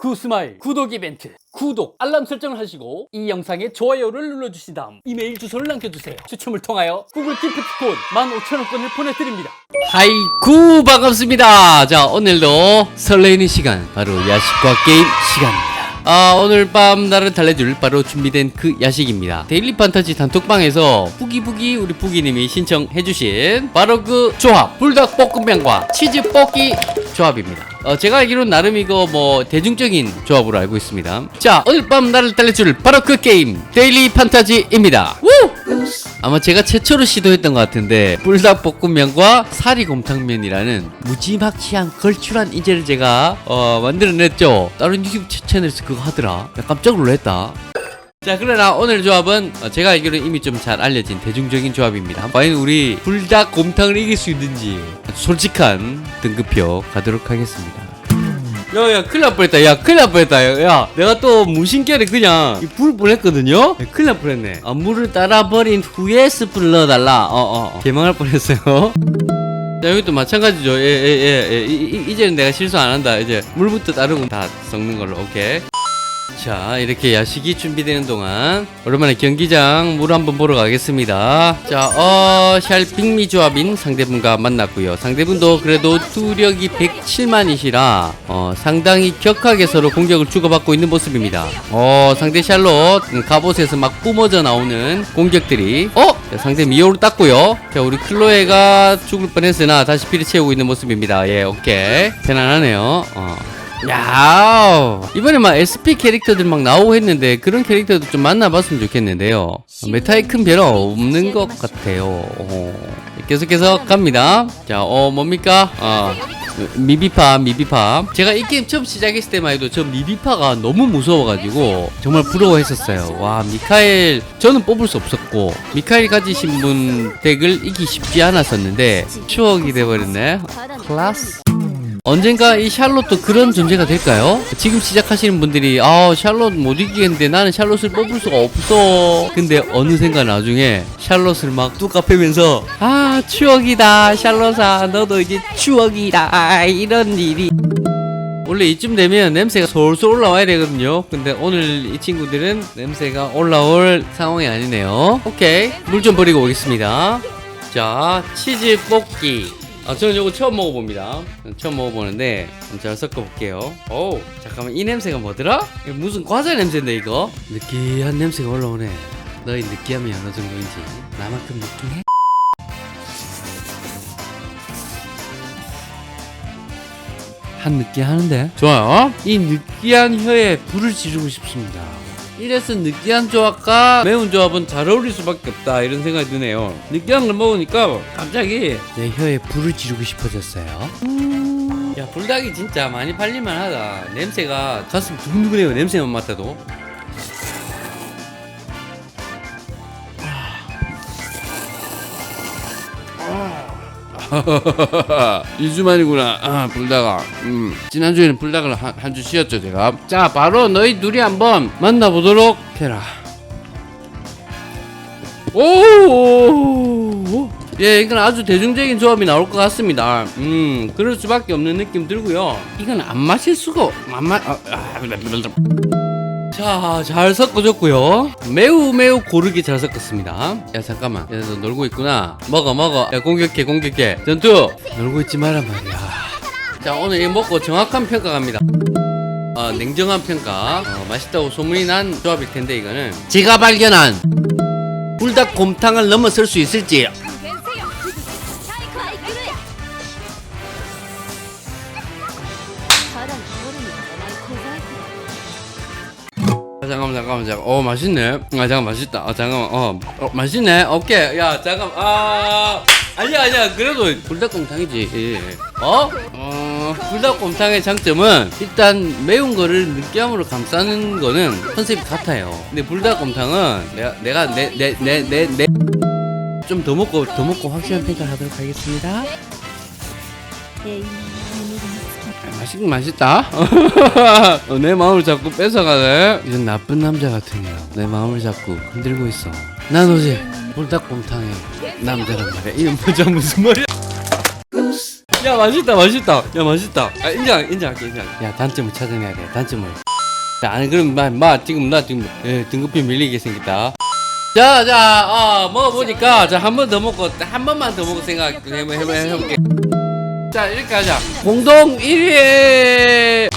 구스마일 구독 이벤트 구독 알람 설정을 하시고 이 영상에 좋아요를 눌러주신 다음 이메일 주소를 남겨주세요. 추첨을 통하여 구글 기프트콘 15,000원권을 보내드립니다. 하이구 반갑습니다. 자 오늘도 설레이는 시간 바로 야식과 게임 시간입니다 아 오늘 밤 나를 달래줄 바로 준비된 그 야식입니다. 데일리 판타지 단톡방에서 부기부기 우리 부기님이 신청해주신 바로 그 조합 불닭 볶음면과 치즈 볶기 조합입니다. 어, 제가 알기로는 나름 이거 뭐 대중적인 조합으로 알고 있습니다. 자 오늘 밤 나를 달래줄 바로 그 게임 데일리 판타지입니다. 우! 아마 제가 최초로 시도했던 것 같은데 불닭볶음면과 사리곰탕면이라는 무지막지한 걸출한 인재를 제가 어, 만들어냈죠. 다른 유튜브 채- 채널에서 그거 하더라. 나 깜짝 놀랐다. 자 그러나 오늘 조합은 어, 제가 알기로는 이미 좀 잘 알려진 대중적인 조합입니다. 과연 우리 불닭 곰탕을 이길 수 있는지 솔직한 등급표 가도록 하겠습니다 야 야 큰일 날 뻔했다. 야 큰일 날 뻔했다. 야, 야 내가 또 무심결에 그냥 이불 보냈거든요? 야, 큰일 날 뻔했네. 아, 물을 따라 버린 후에 스프를 넣어달라. 어 어 어, 개망할 뻔했어요. 자 여기도 마찬가지죠. 예 예예 이제는 내가 실수 안 한다. 이제 물부터 건다 섞는 걸로. 오케이 자 이렇게 야식이 준비되는 동안 오랜만에 경기장 물 한번 보러 가겠습니다. 자 어 샬 빅미 조합인 상대분과 만났고요. 상대분도 그래도 투력이 107만이시라 어 상당히 격하게 서로 공격을 주고받고 있는 모습입니다. 어 상대 샬롯 음, 갑옷에서 막 뿜어져 나오는 공격들이 어 자, 상대 미오를 땄고요. 자 우리 클로에가 죽을 뻔했으나 다시 피를 채우고 있는 모습입니다. 예 오케이. 편안하네요. 어 야 이번에 막 SP 캐릭터들 막 나오고 했는데 그런 캐릭터도 좀 만나봤으면 좋겠는데요. 메타에 큰 변화 없는 것 같아요. 어, 계속해서 갑니다. 자어 뭡니까? 어 미비파 미비파. 제가 이 게임 처음 시작했을 때만 해도 저 미비파가 너무 무서워가지고 정말 부러워했었어요. 와 미카엘 저는 뽑을 수 없었고 미카엘 가지신 분 덱을 이기 쉽지 않았었는데 추억이 돼버렸네. 클라스 언젠가 이 샬롯도 그런 존재가 될까요? 지금 시작하시는 분들이 아 샬롯 못 이기겠는데 나는 샬롯을 뽑을 수가 없어. 근데 어느샌가 나중에 샬롯을 막뚝 까패면서 아 추억이다 샬롯아. 너도 이제 추억이다. 이런 일이. 원래 이쯤 되면 냄새가 솔솔 올라와야 되거든요. 근데 오늘 이 친구들은 냄새가 올라올 상황이 아니네요. 오케이. 물 좀 버리고 오겠습니다. 자 치즈 볶기 아, 저는 이거 처음 먹어봅니다. 처음 먹어보는데 잘 섞어볼게요. 오, 잠깐만 이 냄새가 뭐더라? 무슨 과자 냄새인데 이거? 느끼한 냄새가 올라오네. 너희 느끼함이 어느 정도인지 나만큼 느끼해? 한 느끼하는데? 좋아요. 이 느끼한 혀에 불을 지르고 싶습니다. 이래서 느끼한 조합과 매운 조합은 잘 어울릴 수밖에 없다 이런 생각이 드네요. 느끼한 걸 먹으니까 갑자기 내 혀에 불을 지르고 싶어졌어요. 야 불닭이 진짜 많이 팔릴만 하다. 냄새가 가슴 두근두근해요 냄새만 맡아도 이주 만이구나 아, 불닭아 음, 지난주에는 불닭을 한 주 쉬었죠 제가 자 바로 너희 둘이 한번 만나보도록 해라 오! 예, 이건 아주 대중적인 조합이 나올 것 같습니다. 음, 그럴 수밖에 없는 느낌 들고요. 이건 안 마실 수가, 없- 안 마, 아, 아, 자, 잘 섞어줬고요. 매우 매우 고르게 잘 섞었습니다. 야, 잠깐만. 야, 너 놀고 있구나. 먹어, 먹어. 야, 공격해, 공격해. 전투! 놀고 있지 마란 말이야. 자, 오늘 이거 먹고 정확한 평가 갑니다. 어, 냉정한 평가. 어, 맛있다고 소문이 난 조합일 텐데, 이거는. 제가 발견한 불닭 곰탕을 넘어설 수 있을지. 잠깐만 잠깐만 잠깐만. 어 맛있네. 아 잠깐 맛있다. 아 잠깐만 어, 어 맛있네. 오케이. 야 잠깐 아. 아니야 아니야. 그래도 불닭곰탕이지. 예, 예. 어? 어 불닭곰탕의 장점은 일단 매운 거를 느끼함으로 감싸는 거는 컨셉이 같아요. 근데 불닭곰탕은 내가 내가 내 내 내 내 내 좀 더 먹고 더 먹고 확실한 평가를 하도록 하겠습니다. 네. 맛있긴 맛있다. 어, 내 마음을 자꾸 뺏어가네. 이런 나쁜 남자 같으네요. 내 마음을 자꾸 흔들고 있어. 난 어제 불닭곰탕의 남자란 말이야. 이건 뭐죠 무슨 말이야? 야 맛있다 맛있다 야 맛있다 아 인정 인정할게 인정 야 단점을 찾아내야 돼 단점을 자 아니 그럼 마, 마 지금 나 지금 예, 등급이 밀리게 생겼다 자자 어, 먹어보니까 자 한 번 더 먹고 한 번만 더 먹고 생각 해볼게 자 이렇게 하자. 공동 1위에.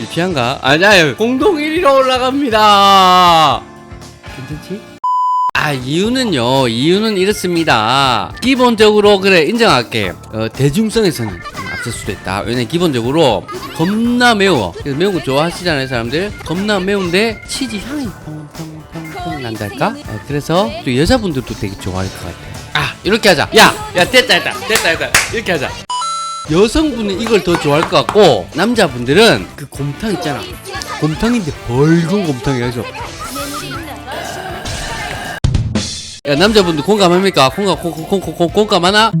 유치한가? 아니야 공동 1위로 올라갑니다. 괜찮지? 아 이유는요. 이유는 이렇습니다. 기본적으로 그래 인정할게. 어, 대중성에서는 좀 앞설 수도 있다. 왜냐면 기본적으로 겁나 매워. 매운 거 좋아하시잖아요 사람들. 겁나 매운데 치즈 향이 퐁퐁퐁퐁 난달까? 어, 그래서 또 여자분들도 되게 좋아할 것 같아요. 아 이렇게 하자. 야 야 됐다 됐다 됐다 됐다. 이렇게 하자. 여성분은 이걸 더 좋아할 것 같고 남자분들은 그 곰탕 있잖아. 곰탕인데 벌건 곰탕이 해서 야 남자분들 공감합니까? 공감 공, 공, 공, 공, 공감하나?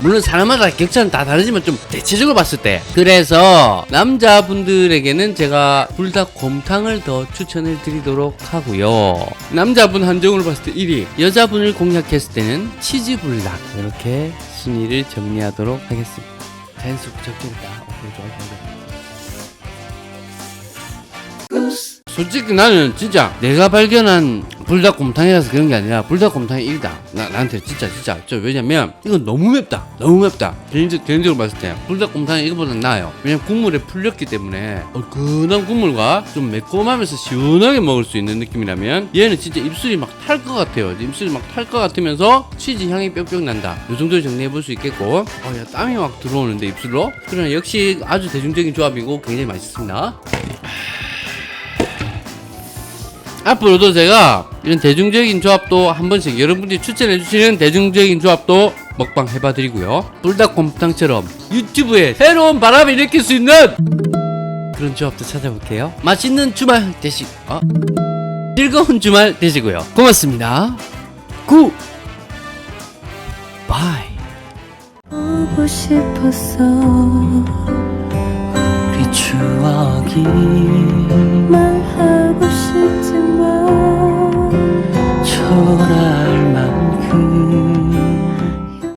물론 사람마다 격차는 다 다르지만 좀 대체적으로 봤을 때. 그래서 남자분들에게는 제가 불닭 곰탕을 더 추천을 드리도록 하고요. 남자분 한정으로 봤을 때 1위 여자분을 공략했을 때는 치즈 불닭 이렇게 순위를 정리하도록 하겠습니다. 자연스럽게 적절했다. 오케이 좋아 좋아 솔직히 나는 진짜 내가 발견한 불닭곰탕이라서 그런 게 아니라 불닭곰탕이 1이다. 나, 나한테 진짜 진짜 저 왜냐면 이건 너무 맵다. 너무 맵다. 개인적, 개인적으로 봤을 때 불닭곰탕이 이거보다 나아요. 왜냐면 국물에 풀렸기 때문에 얼큰한 국물과 좀 매콤하면서 시원하게 먹을 수 있는 느낌이라면 얘는 진짜 입술이 막 탈 것 같아요. 입술이 막 탈 것 같으면서 치즈 향이 뿅뿅 난다. 이 정도 정리해 볼 수 있겠고. 어 야 땀이 막 들어오는데 입술로? 그러나 역시 아주 대중적인 조합이고 굉장히 맛있습니다 앞으로도 제가 이런 대중적인 조합도 한 번씩 여러분들이 추천해 주시는 대중적인 조합도 먹방 해봐 드리고요. 불닭곰탕처럼 유튜브에 새로운 바람을 일으킬 수 있는 그런 조합도 찾아볼게요. 맛있는 주말 되시, 어? 즐거운 주말 되시고요. 고맙습니다. 구 바이 보고 싶었어 그 추억이 말하고